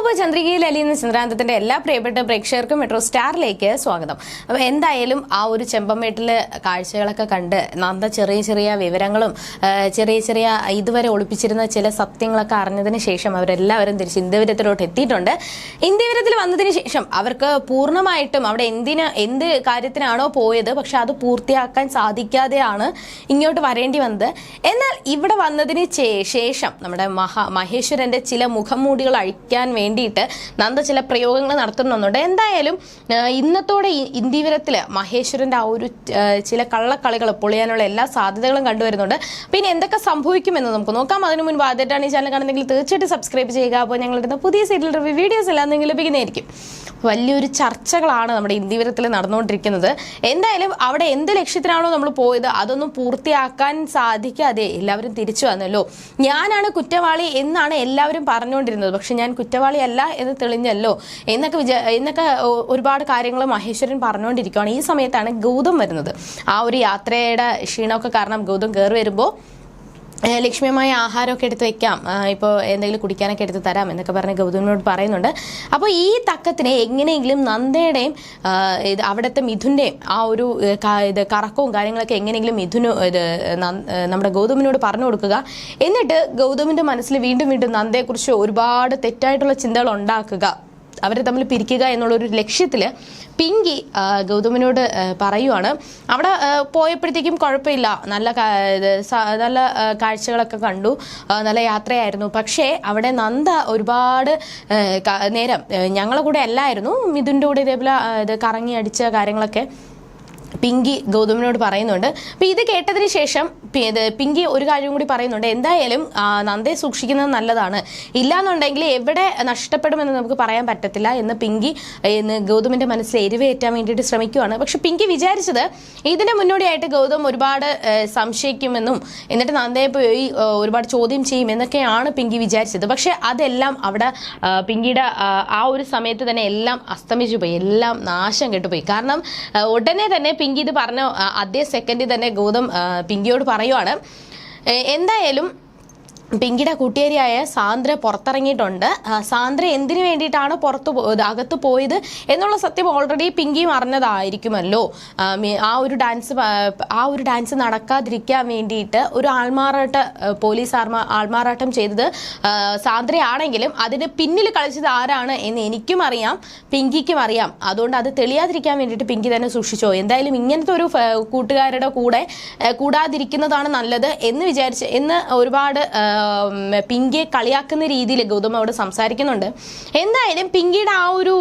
ഗോതമ്പ് ചന്ദ്രികയിൽ അലിയുന്ന ചന്ദ്രാന്തത്തിന്റെ എല്ലാ പ്രിയപ്പെട്ട പ്രേക്ഷകർക്കും മെട്രോ സ്റ്റാറിലേക്ക് സ്വാഗതം. അപ്പൊ എന്തായാലും ആ ഒരു ചെമ്പമേട്ടിലെ കാഴ്ചകളൊക്കെ കണ്ട് നന്ദ ചെറിയ ചെറിയ വിവരങ്ങളും ചെറിയ ചെറിയ ഇതുവരെ ഒളിപ്പിച്ചിരുന്ന ചില സത്യങ്ങളൊക്കെ അറിഞ്ഞതിന് ശേഷം അവരെല്ലാവരും തിരിച്ച് ഇന്ത്യവരത്തിലോട്ട് എത്തിയിട്ടുണ്ട്. ഇന്ത്യവരത്തിൽ വന്നതിന് ശേഷം അവർക്ക് പൂർണമായിട്ടും അവിടെ എന്തിന് എന്ത് കാര്യത്തിനാണോ പോയത് പക്ഷെ അത് പൂർത്തിയാക്കാൻ സാധിക്കാതെയാണ് ഇങ്ങോട്ട് വരേണ്ടി വന്നത്. എന്നാൽ ഇവിടെ വന്നതിന് ശേഷം നമ്മുടെ മഹാ മഹേശ്വരന്റെ ചില മുഖംമൂടികൾ അഴിക്കാൻ വേണ്ടിയിട്ട് നന്ദ ചില പ്രയോഗങ്ങൾ നടത്തുന്നുണ്ട്. എന്തായാലും ഇന്നത്തോടെ ഈ മഹേശ്വരന്റെ ആ ഒരു ചില കള്ളക്കളികൾ പൊളിയാനുള്ള എല്ലാ സാധ്യതകളും കണ്ടുവരുന്നുണ്ട്. പിന്നെ എന്തൊക്കെ സംഭവിക്കുമെന്ന് നമുക്ക് നോക്കാം. അതിനു മുൻപ് ആദ്യമായിട്ടാണ് ഈ ചാനൽ കാണുന്നെങ്കിൽ തീർച്ചയായിട്ടും സബ്സ്ക്രൈബ് ചെയ്യുക. അപ്പോൾ ഞങ്ങളുടെ പുതിയ സീരിയൽ റിവ്യൂ വീഡിയോസ് എല്ലാം നിങ്ങൾ ലഭിക്കുന്നതായിരിക്കും. വലിയൊരു ചർച്ചകളാണ് നമ്മുടെ ഇന്ത്യവരത്തിൽ നടന്നുകൊണ്ടിരിക്കുന്നത്. എന്തായാലും അവിടെ എന്ത് ലക്ഷ്യത്തിനാണോ നമ്മൾ പോയത് അതൊന്നും പൂർത്തിയാക്കാൻ സാധിക്കാതെ എല്ലാവരും തിരിച്ചു വന്നല്ലോ. ഞാനാണ് കുറ്റവാളി എന്നാണ് എല്ലാവരും പറഞ്ഞുകൊണ്ടിരുന്നത്. പക്ഷെ ഞാൻ കുറ്റവാളിയല്ല എന്ന് തെളിഞ്ഞല്ലോ. എന്നൊക്കെ വിചാ എന്നൊക്കെ ഒരുപാട് കാര്യങ്ങൾ മഹേശ്വരൻ പറഞ്ഞുകൊണ്ടിരിക്കുകയാണ്. ഈ സമയത്താണ് ഗൗതം വരുന്നത്. ആ ഒരു യാത്രയുടെ ക്ഷീണമൊക്കെ കാരണം ഗൗതം കയറി വരുമ്പോൾ ലക്ഷ്മിയമായ ആഹാരമൊക്കെ എടുത്ത് വെക്കാം. ഇപ്പോൾ എന്തെങ്കിലും കുടിക്കാനൊക്കെ എടുത്ത് തരാം എന്നൊക്കെ പറഞ്ഞ് ഗൗതമിനോട് പറയുന്നുണ്ട്. അപ്പോൾ ഈ തക്കത്തിനെ എങ്ങനെയെങ്കിലും നന്ദയുടെയും ഇത് അവിടുത്തെ മിഥുന്റെയും ആ ഒരു ഇത് കറക്കവും കാര്യങ്ങളൊക്കെ എങ്ങനെയെങ്കിലും മിഥുന് ഇത് നമ്മുടെ ഗൗതമിനോട് പറഞ്ഞു കൊടുക്കുക. എന്നിട്ട് ഗൗതമിന്റെ മനസ്സിൽ വീണ്ടും വീണ്ടും നന്ദയെക്കുറിച്ച് ഒരുപാട് തെറ്റായിട്ടുള്ള ചിന്തകൾ ഉണ്ടാക്കുക. അവരെ തമ്മിൽ പിരിക്കുക എന്നുള്ളൊരു ലക്ഷ്യത്തിൽ പിങ്കി ഗൗതമനോട് പറയുവാണ്. അവിടെ പോയപ്പോഴത്തേക്കും കുഴപ്പമില്ല. നല്ല നല്ല കാഴ്ചകളൊക്കെ കണ്ടു. നല്ല യാത്രയായിരുന്നു. പക്ഷേ അവിടെ നന്ദ ഒരുപാട് നേരം ഞങ്ങളെ കൂടെ അല്ലായിരുന്നു. മിഥുന്റെ കൂടെ ഇതേപോലെ ഇത് കറങ്ങി അടിച്ച കാര്യങ്ങളൊക്കെ പിങ്കി ഗൗതമിനോട് പറയുന്നുണ്ട്. അപ്പൊ ഇത് കേട്ടതിന് ശേഷം പിങ്കി ഒരു കാര്യം കൂടി പറയുന്നുണ്ട്. എന്തായാലും നന്ദേ സൂക്ഷിക്കുന്നത് നല്ലതാണ്. ഇല്ലാന്നുണ്ടെങ്കിൽ എവിടെ നഷ്ടപ്പെടുമെന്ന് നമുക്ക് പറയാൻ പറ്റത്തില്ല എന്ന് പിങ്കി ഗൗതമിന്റെ മനസ്സിൽ എരിവേറ്റാൻ വേണ്ടിയിട്ട് ശ്രമിക്കുകയാണ് പക്ഷെ പിങ്കി വിചാരിച്ചത് ഇതിന്റെ മുന്നോടിയായിട്ട് ഗൗതം ഒരുപാട് സംശയിക്കുമെന്നും എന്നിട്ട് നന്ദയെ പോയി ഒരുപാട് ചോദ്യം ചെയ്യും എന്നൊക്കെയാണ് പിങ്കി വിചാരിച്ചത്. പക്ഷെ അതെല്ലാം അവിടെ പിങ്കിയുടെ ആ ഒരു സമയത്ത് തന്നെ എല്ലാം അസ്തമിച്ചു പോയി എല്ലാം നാശം കെട്ടുപോയി. കാരണം ഉടനെ തന്നെ പിങ്കി ഇത് പറഞ്ഞ അതേ സെക്കൻഡിൽ തന്നെ ഗൗതം പിങ്കിയോട് പറയുവാണ്. എന്തായാലും പിങ്കിയുടെ കൂട്ടുകാരിയായ സാന്ദ്ര പുറത്തിറങ്ങിയിട്ടുണ്ട്. സാന്ദ്ര എന്തിനു വേണ്ടിയിട്ടാണ് പുറത്ത് അകത്ത് പോയത് എന്നുള്ള സത്യം ഓൾറെഡി പിങ്കിയും അറിഞ്ഞതായിരിക്കുമല്ലോ. ആ, ഒരു ഡാൻസ് ആ ഒരു ഡാൻസ് നടക്കാതിരിക്കാൻ വേണ്ടിയിട്ട് ഒരു ആൾമാറാട്ട പോലീസ് ആൾമാ ആൾമാറാട്ടം ചെയ്തത് സാന്ദ്രയാണെങ്കിലും അതിന് പിന്നിൽ കളിച്ചത് ആരാണ് എന്ന് എനിക്കും അറിയാം പിങ്കിക്കും അറിയാം. അതുകൊണ്ട് അത് തെളിയാതിരിക്കാൻ വേണ്ടിയിട്ട് പിങ്കി തന്നെ സൂക്ഷിച്ചോ. എന്തായാലും ഇങ്ങനത്തെ ഒരു കൂട്ടുകാരുടെ കൂടെ കൂടാതിരിക്കുന്നതാണ് നല്ലത് എന്ന് വിചാരിച്ച് എന്ന് ഒരുപാട് പിങ്കിയെ കളിയാക്കുന്ന രീതിയിൽ ഗൗതം അവിടെ സംസാരിക്കുന്നുണ്ട്. എന്തായാലും പിങ്കിയുടെ ആ ഒരു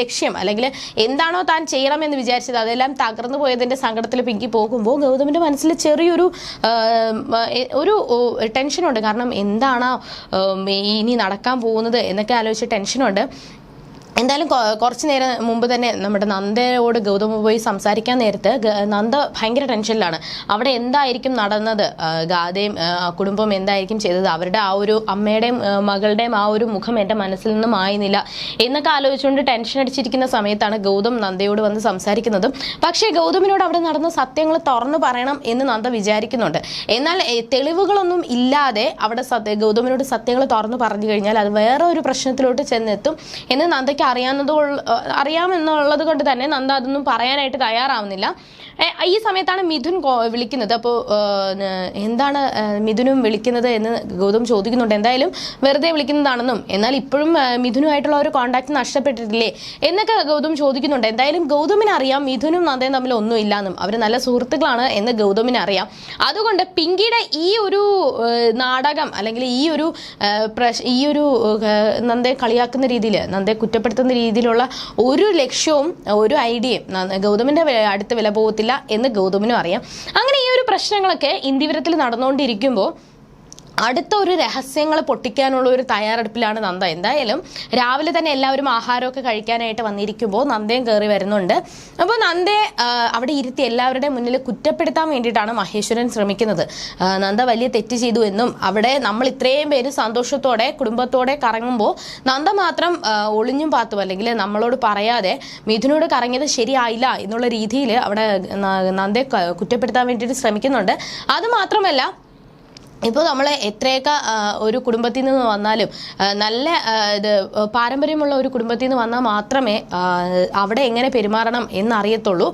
ലക്ഷ്യം അല്ലെങ്കിൽ എന്താണോ താൻ ചെയ്യണമെന്ന് വിചാരിച്ചത് അതെല്ലാം തകർന്നു പോയതിന്റെ സങ്കടത്തിൽ പിങ്കി പോകുമ്പോൾ ഗൗതമിന്റെ മനസ്സിൽ ചെറിയൊരു ഒരു ടെൻഷനുണ്ട്. കാരണം എന്താണ് ഇനി നടക്കാൻ പോകുന്നത് എന്നൊക്കെ ആലോചിച്ച് ടെൻഷനുണ്ട്. എന്തായാലും കുറച്ച് നേരം മുമ്പ് തന്നെ നമ്മുടെ നന്ദയോട് ഗൗതമ പോയി സംസാരിക്കാൻ നേരത്ത് നന്ദ ഭയങ്കര ടെൻഷനിലാണ്. അവിടെ എന്തായിരിക്കും നടന്നത്? ഗാഥയും കുടുംബം എന്തായിരിക്കും ചെയ്തത്? അവരുടെ ആ ഒരു അമ്മയുടെയും മകളുടെയും ആ ഒരു മുഖം എന്റെ മനസ്സിൽ നിന്ന് മായുന്നില്ല എന്നൊക്കെ ആലോചിച്ചുകൊണ്ട് ടെൻഷൻ അടിച്ചിരിക്കുന്ന സമയത്താണ് ഗൗതം നന്ദയോട് വന്ന് സംസാരിക്കുന്നതും. പക്ഷേ ഗൗതമിനോട് അവിടെ നടന്ന സത്യങ്ങൾ തുറന്നു പറയണം എന്ന് നന്ദ വിചാരിക്കുന്നുണ്ട്. എന്നാൽ തെളിവുകളൊന്നും ഇല്ലാതെ അവിടെ സത്യ ഗൗതമിനോട് സത്യങ്ങൾ തുറന്നു പറഞ്ഞു കഴിഞ്ഞാൽ അത് വേറെ ഒരു പ്രശ്നത്തിലോട്ട് ചെന്നെത്തും എന്ന് നന്ദയ്ക്ക് അറിയാവുന്നത് കൊള്ള- അറിയാമെന്നുള്ളത് കൊണ്ട് തന്നെ നന്ദ അതൊന്നും പറയാനായിട്ട് തയ്യാറാവുന്നില്ല. ഈ സമയത്താണ് മിഥുൻ വിളിക്കുന്നത്. അപ്പോൾ എന്താണ് മിഥുനും വിളിക്കുന്നത് എന്ന് ഗൗതം ചോദിക്കുന്നുണ്ട്. എന്തായാലും വെറുതെ വിളിക്കുന്നതാണെന്നും എന്നാൽ ഇപ്പോഴും മിഥുനുമായിട്ടുള്ള ഒരു കോണ്ടാക്ട് നഷ്ടപ്പെട്ടിട്ടില്ലേ എന്നൊക്കെ ഗൗതം ചോദിക്കുന്നുണ്ട്. എന്തായാലും ഗൗതമിന് അറിയാം മിഥുനും നന്ദയും തമ്മിൽ ഒന്നും ഇല്ലാന്നും അവർ നല്ല സുഹൃത്തുക്കളാണ് എന്ന് ഗൗതമിന് അറിയാം അതുകൊണ്ട് പിങ്കിയുടെ ഈ ഒരു നാടകം അല്ലെങ്കിൽ ഈ ഒരു ഈ ഒരു നന്ദയെ കളിയാക്കുന്ന രീതിയിൽ നന്ദയെ കുറ്റപ്പെടുത്തുന്ന രീതിയിലുള്ള ഒരു ലക്ഷ്യവും ഒരു ഐഡിയയും ഗൗതമിന്റെ അടുത്ത് വില പോകത്തില്ല എന്ന് ഗൗതമിനും അറിയാം. അങ്ങനെ ഈ ഒരു പ്രശ്നങ്ങളൊക്കെ ഇന്ത്യവരത്തിൽ നടന്നുകൊണ്ടിരിക്കുമ്പോൾ അടുത്ത ഒരു രഹസ്യങ്ങൾ പൊട്ടിക്കാനുള്ള ഒരു തയ്യാറെടുപ്പിലാണ് നന്ദ. എന്തായാലും രാവിലെ തന്നെ എല്ലാവരും ആഹാരമൊക്കെ കഴിക്കാനായിട്ട് വന്നിരിക്കുമ്പോൾ നന്ദയും കയറി വരുന്നുണ്ട്. അപ്പോൾ നന്ദയെ അവിടെ ഇരുത്തി എല്ലാവരുടെയും മുന്നിൽ കുറ്റപ്പെടുത്താൻ വേണ്ടിയിട്ടാണ് മഹേശ്വരൻ ശ്രമിക്കുന്നത്. നന്ദ വലിയ തെറ്റ് ചെയ്തു എന്നും അവിടെ നമ്മൾ ഇത്രയും പേര് സന്തോഷത്തോടെ കുടുംബത്തോടെ കറങ്ങുമ്പോൾ നന്ദ മാത്രം ഒളിഞ്ഞും പാത്തും അല്ലെങ്കിൽ നമ്മളോട് പറയാതെ മിഥുനോട് കറങ്ങിയത് ശരിയായില്ല എന്നുള്ള രീതിയിൽ അവിടെ നന്ദയെ കുറ്റപ്പെടുത്താൻ വേണ്ടിയിട്ട് ശ്രമിക്കുന്നുണ്ട്. അത് മാത്രമല്ല ഇപ്പോൾ നമ്മൾ എത്രയൊക്കെ ഒരു കുടുംബത്തിൽ നിന്ന് വന്നാലും നല്ല ഇത് പാരമ്പര്യമുള്ള ഒരു കുടുംബത്തിൽ നിന്ന് വന്നാൽ മാത്രമേ അവിടെ എങ്ങനെ പെരുമാറണം എന്നറിയത്തുള്ളൂ.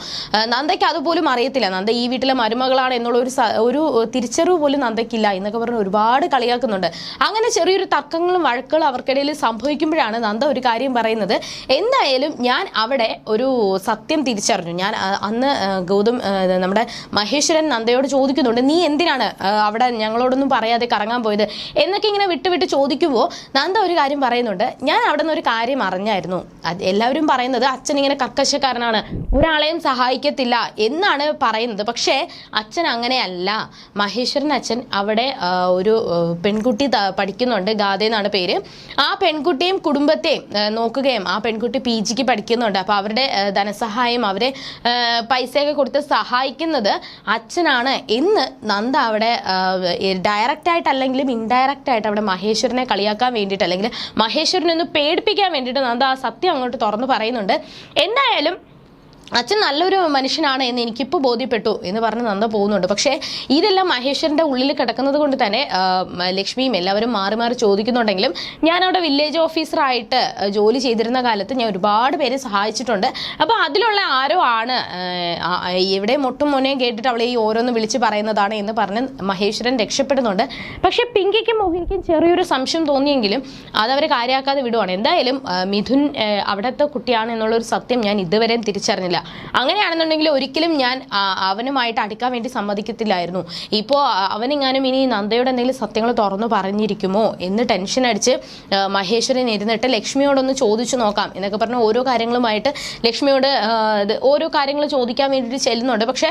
നന്ദയ്ക്ക് അതുപോലും അറിയത്തില്ല. നന്ദ ഈ വീട്ടിലെ മരുമകളാണ് എന്നുള്ള ഒരു ഒരു തിരിച്ചറിവ് പോലും നന്ദയ്ക്കില്ല എന്നൊക്കെ പറഞ്ഞ് ഒരുപാട് കളിയാക്കുന്നുണ്ട്. അങ്ങനെ ചെറിയൊരു തർക്കങ്ങളും വഴക്കുകളും അവർക്കിടയിൽ സംഭവിക്കുമ്പോഴാണ് നന്ദ ഒരു കാര്യം പറയുന്നത്. എന്തായാലും ഞാൻ അവിടെ ഒരു സത്യം തിരിച്ചറിഞ്ഞു. ഞാൻ അന്ന് ഗൗതം നമ്മുടെ മഹേശ്വരൻ നന്ദയോട് ചോദിക്കുന്നുണ്ട് നീ എന്തിനാണ് അവിടെ അവിടെ ഞങ്ങളോടൊന്നും പറയാതെ കറങ്ങാൻ പോയത്. എന്നൊക്കെ ഇങ്ങനെ വിട്ട് വിട്ട് ചോദിക്കുമ്പോൾ നന്ദ ഒരു കാര്യം പറയുന്നുണ്ട്. ഞാൻ അവിടെ നിന്ന് ഒരു കാര്യം അറിഞ്ഞായിരുന്നു. അത് എല്ലാവരും പറയുന്നത് അച്ഛൻ ഇങ്ങനെ കർക്കശക്കാരനാണ്. ഒരാളെയും സഹായിക്കത്തില്ല എന്നാണ് പറയുന്നത്. പക്ഷേ അച്ഛൻ അങ്ങനെയല്ല. മഹേശ്വരൻ അച്ഛൻ അവിടെ ഒരു പെൺകുട്ടി പഠിക്കുന്നുണ്ട്. ഗാഥ എന്നാണ് പേര്. ആ പെൺകുട്ടിയും കുടുംബത്തെയും നോക്കുകയും ആ പെൺകുട്ടി പി ജിക്ക് പഠിക്കുന്നുണ്ട്. അപ്പോൾ അവരുടെ ധനസഹായം അവരെ പൈസയൊക്കെ കൊടുത്ത് സഹായിക്കുന്നത് അച്ഛനാണ് എന്ന് നന്ദ അവിടെ ഡയറക്റ്റ് ആയിട്ട് അല്ലെങ്കിലും ഇൻഡയറക്റ്റ് ആയിട്ട് അവിടെ മഹേശ്വരനെ കളിയാക്കാൻ വേണ്ടിയിട്ട് അല്ലെങ്കിൽ മഹേശ്വരനെ ഒന്ന് പേടിപ്പിക്കാൻ വേണ്ടിയിട്ട് നന്ദ ആ സത്യം അങ്ങോട്ട് തുറന്നു പറയുന്നുണ്ട്. എന്തായാലും അച്ഛൻ നല്ലൊരു മനുഷ്യനാണ് എന്ന് എനിക്കിപ്പോൾ ബോധ്യപ്പെട്ടു എന്ന് പറഞ്ഞ് നന്ദ പോകുന്നുണ്ട്. പക്ഷേ ഇതെല്ലാം മഹേശ്വരന്റെ ഉള്ളിൽ കിടക്കുന്നത് കൊണ്ട് തന്നെ ലക്ഷ്മിയും എല്ലാവരും മാറി മാറി ചോദിക്കുന്നുണ്ടെങ്കിലും ഞാൻ വില്ലേജ് ഓഫീസറായിട്ട് ജോലി ചെയ്തിരുന്ന കാലത്ത് ഞാൻ ഒരുപാട് പേരെ സഹായിച്ചിട്ടുണ്ട്. അപ്പോൾ അതിലുള്ള ആരോ ആണ് എവിടെ മുട്ടും മുനയും കേട്ടിട്ട് അവളെ ഈ ഓരോന്ന് വിളിച്ച് പറയുന്നതാണ് എന്ന് പറഞ്ഞ് മഹേശ്വരൻ രക്ഷപ്പെടുന്നുണ്ട്. പക്ഷേ പിങ്കിക്കും മോഹിനിക്കും ചെറിയൊരു സംശയം തോന്നിയെങ്കിലും അതവർ കാര്യമാക്കാതെ വിടുവാണ്. എന്തായാലും മിഥുൻ അവിടുത്തെ കുട്ടിയാണ് എന്നുള്ളൊരു സത്യം ഞാൻ ഇതുവരെയും തിരിച്ചറിഞ്ഞില്ല. അങ്ങനെയാണെന്നുണ്ടെങ്കിൽ ഒരിക്കലും ഞാൻ അവനുമായിട്ട് അടുക്കാൻ വേണ്ടി സമ്മതിക്കത്തില്ലായിരുന്നു. ഇപ്പോൾ അവനെങ്ങാനും ഇനി നന്ദയോട് എന്തെങ്കിലും സത്യങ്ങൾ തുറന്നു പറഞ്ഞിരിക്കുമോ എന്ന് ടെൻഷൻ അടിച്ച് മഹേശ്വരൻ ഇരുന്നിട്ട് ലക്ഷ്മിയോടൊന്ന് ചോദിച്ചു നോക്കാം എന്നൊക്കെ പറഞ്ഞ് ഓരോ കാര്യങ്ങളുമായിട്ട് ലക്ഷ്മിയോട് ഓരോ കാര്യങ്ങൾ ചോദിക്കാൻ വേണ്ടിയിട്ട് ചെല്ലുന്നുണ്ട്. പക്ഷേ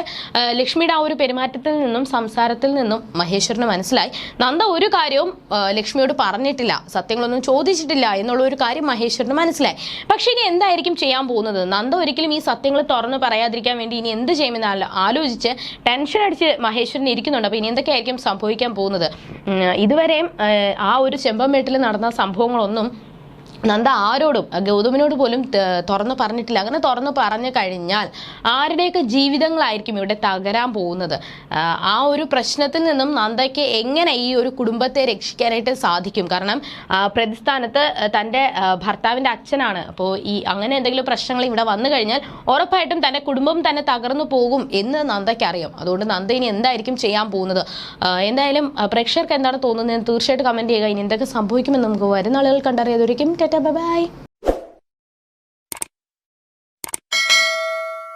ലക്ഷ്മിയുടെ ആ ഒരു പെരുമാറ്റത്തിൽ നിന്നും സംസാരത്തിൽ നിന്നും മഹേശ്വരന് മനസ്സിലായി. നന്ദ ഒരു കാര്യവും ലക്ഷ്മിയോട് പറഞ്ഞിട്ടില്ല. സത്യങ്ങളൊന്നും ചോദിച്ചിട്ടില്ല എന്നുള്ള ഒരു കാര്യം മഹേശ്വരന് മനസ്സിലായി. പക്ഷേ ഇനി എന്തായിരിക്കും ചെയ്യാൻ പോകുന്നത്? നന്ദ ഒരിക്കലും ഈ സത്യങ്ങൾ തുറന്ന് പറയാതിരിക്കാൻ വേണ്ടി ഇനി എന്ത് ചെയ്യുമെന്ന് ആലോചിച്ച് ടെൻഷൻ അടിച്ച് മഹേശ്വരൻ ഇരിക്കുന്നുണ്ട്. അപ്പോൾ ഇനി എന്തൊക്കെയായിരിക്കും സംഭവിക്കാൻ പോകുന്നത്? ഇതുവരെയും ആ ഒരു ചെമ്പമേട്ടിൽ നടന്ന സംഭവങ്ങളൊന്നും നന്ദ ആരോടും ഗൗതമിനോട് പോലും തുറന്നു പറഞ്ഞിട്ടില്ല. അങ്ങനെ തുറന്നു പറഞ്ഞു കഴിഞ്ഞാൽ ആരുടെയൊക്കെ ജീവിതങ്ങളായിരിക്കും ഇവിടെ തകരാൻ പോകുന്നത്? ആ, ഒരു പ്രശ്നത്തിൽ നിന്നും നന്ദയ്ക്ക് എങ്ങനെ ഈ ഒരു കുടുംബത്തെ രക്ഷിക്കാനായിട്ട് സാധിക്കും? കാരണം പ്രതിസ്ഥാനത്ത് തന്റെ ഭർത്താവിന്റെ അച്ഛനാണ്. അപ്പോൾ ഈ അങ്ങനെ എന്തെങ്കിലും പ്രശ്നങ്ങൾ ഇവിടെ വന്നു കഴിഞ്ഞാൽ ഉറപ്പായിട്ടും തന്റെ കുടുംബം തന്നെ തകർന്നു പോകും എന്ന് നന്ദയ്ക്ക് അറിയാം അതുകൊണ്ട് നന്ദ ഇനി എന്തായിരിക്കും ചെയ്യാൻ പോകുന്നത്? എന്തായാലും പ്രേക്ഷകർക്ക് എന്താണ് തോന്നുന്നത് തീർച്ചയായിട്ടും കമന്റ് ചെയ്യുക. ഇനി എന്തൊക്കെ സംഭവിക്കുമെന്ന് നമുക്ക് വരുന്ന ആളുകൾ കണ്ടറിയാതൊരിക്കും. Tata, bye-bye.